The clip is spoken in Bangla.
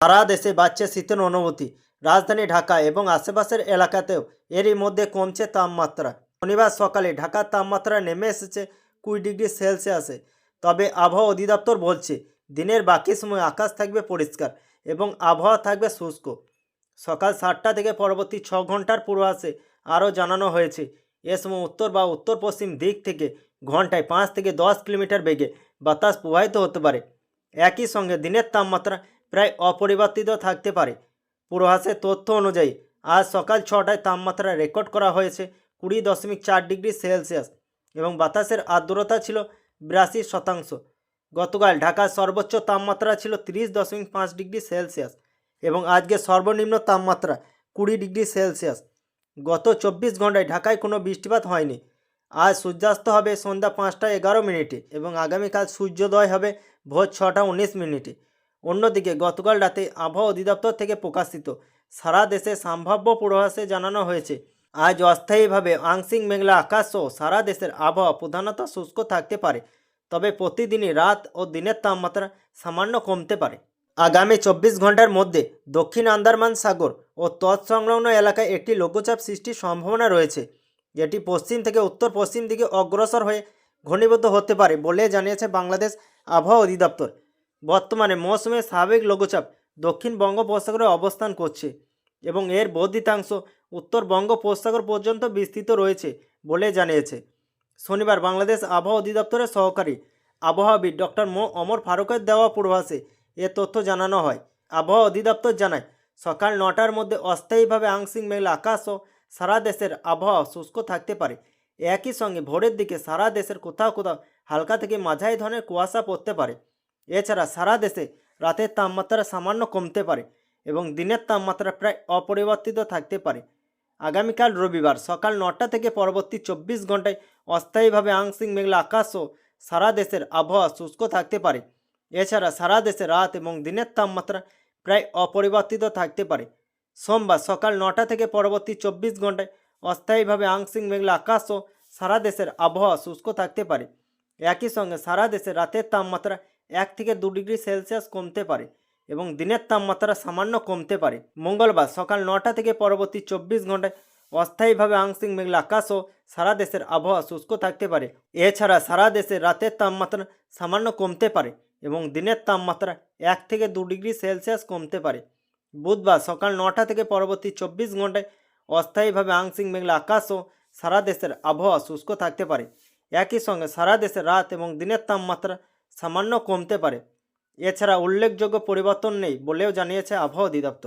সারা দেশে বাড়ছে শীতের অনুভূতি। রাজধানী ঢাকা এবং আশেপাশের এলাকাতেও এরই মধ্যে কমছে তাপমাত্রা। শনিবার সকালে ঢাকার তাপমাত্রা নেমে এসেছে কুড়ি ডিগ্রি সেলসিয়াসে। তবে আবহাওয়া অধিদপ্তর বলছে, দিনের বাকি সময় আকাশ থাকবে পরিষ্কার এবং আবহাওয়া থাকবে শুষ্ক। সকাল সাতটা থেকে পরবর্তী ছ ঘণ্টার পূর্বাসে আরও জানানো হয়েছে, এ সময় উত্তর বা উত্তর পশ্চিম দিক থেকে ঘন্টায় পাঁচ থেকে দশ কিলোমিটার বেগে বাতাস প্রবাহিত হতে পারে। একই সঙ্গে দিনের তাপমাত্রা প্রায় অপরিবর্তিত থাকতে পারে। পূর্বাভাসের তথ্য অনুযায়ী, আজ সকাল ছটায় তাপমাত্রা রেকর্ড করা হয়েছে কুড়ি দশমিক চার ডিগ্রি সেলসিয়াস এবং বাতাসের আর্দ্রতা ছিল বিরাশি শতাংশ। গতকাল ঢাকার সর্বোচ্চ তাপমাত্রা ছিল তিরিশ দশমিক পাঁচ ডিগ্রি সেলসিয়াস এবং আজকে সর্বনিম্ন তাপমাত্রা কুড়ি ডিগ্রি সেলসিয়াস। গত চব্বিশ ঘন্টায় ঢাকায় কোনো বৃষ্টিপাত হয়নি। আজ সূর্যাস্ত হবে সন্ধ্যা পাঁচটা এগারো মিনিটে এবং আগামীকাল সূর্যোদয় হবে ভোর ছটা উনিশ মিনিটে। অন্যদিকে গতকাল রাতে আবহাওয়া অধিদপ্তর থেকে প্রকাশিত সারা দেশে সম্ভাব্য পূর্বাভাসে জানানো হয়েছে, আজ অস্থায়ীভাবে আংশিক মেঘলা আকাশ সহ সারা দেশের আবহাওয়া প্রধানত শুষ্ক থাকতে পারে, তবে প্রতিদিনই রাত ও দিনের তাপমাত্রা সামান্য কমতে পারে। আগামী চব্বিশ ঘণ্টার মধ্যে দক্ষিণ আন্দারমান সাগর ও তৎসংলগ্ন এলাকায় একটি লঘুচাপ সৃষ্টির সম্ভাবনা রয়েছে, যেটি পশ্চিম থেকে উত্তর পশ্চিম দিকে অগ্রসর হয়ে ঘনীভূত হতে পারে বলে জানিয়েছে বাংলাদেশ আবহাওয়া অধিদপ্তর। বর্তমানে মৌসুমে স্বাভাবিক লঘুচাপ দক্ষিণ বঙ্গোপসাগরে অবস্থান করছে এবং এর বর্ধিতাংশ উত্তর বঙ্গোপসাগর পর্যন্ত বিস্তৃত রয়েছে বলে জানিয়েছে। শনিবার বাংলাদেশ আবহাওয়া অধিদপ্তরের সহকারী আবহাওয়াবিদ ডক্টর মো অমর ফারুকের দেওয়া পূর্বাসে এ তথ্য জানানো হয়। আবহাওয়া অধিদপ্তর জানায়, সকাল নটার মধ্যে অস্থায়ীভাবে আংশিক মেঘলা আকাশ ও সারা দেশের আবহাওয়া শুষ্ক থাকতে পারে। একই সঙ্গে ভোরের দিকে সারা দেশের কোথাও কোথাও হালকা থেকে মাঝারি ধরনের কুয়াশা পড়তে পারে। এছাড়া সারা দেশে রাতের তাপমাত্রা সামান্য কমতে পারে এবং দিনের তাপমাত্রা প্রায় অপরিবর্তিত থাকতে পারে। আগামীকাল রবিবার সকাল নটা থেকে পরবর্তী চব্বিশ ঘন্টায় অস্থায়ীভাবে আংশিক মেঘলা আকাশ ও সারা দেশের আবহাওয়া শুষ্ক থাকতে পারে। এছাড়া সারা দেশে রাত এবং দিনের তাপমাত্রা প্রায় অপরিবর্তিত থাকতে পারে। সোমবার সকাল নটা থেকে পরবর্তী চব্বিশ ঘন্টায় অস্থায়ীভাবে আংশিক মেঘলা আকাশ ও সারা দেশের আবহাওয়া শুষ্ক থাকতে পারে। একই সঙ্গে সারা দেশে রাতের তাপমাত্রা এক থেকে দু ডিগ্রি সেলসিয়াস কমতে পারে এবং দিনের তাপমাত্রা সামান্য কমতে পারে। মঙ্গলবার সকাল নটা থেকে পরবর্তী চব্বিশ ঘন্টায় অস্থায়ীভাবে আংশিক মেঘলা আকাশ ও সারা দেশের আবহাওয়া শুষ্ক থাকতে পারে। এছাড়া সারা দেশে রাতের তাপমাত্রা সামান্য কমতে পারে এবং দিনের তাপমাত্রা এক থেকে দু ডিগ্রি সেলসিয়াস কমতে পারে। বুধবার সকাল নটা থেকে পরবর্তী চব্বিশ ঘন্টায় অস্থায়ীভাবে আংশিক মেঘলা আকাশ ও সারা দেশের আবহাওয়া শুষ্ক থাকতে পারে। একই সঙ্গে সারা দেশে রাত এবং দিনের তাপমাত্রা সামান্য কমতে পারে। এছাড়া উল্লেখযোগ্য পরিবর্তন নেই বলেও জানিয়েছে আবহাওয়া অধিদপ্তর।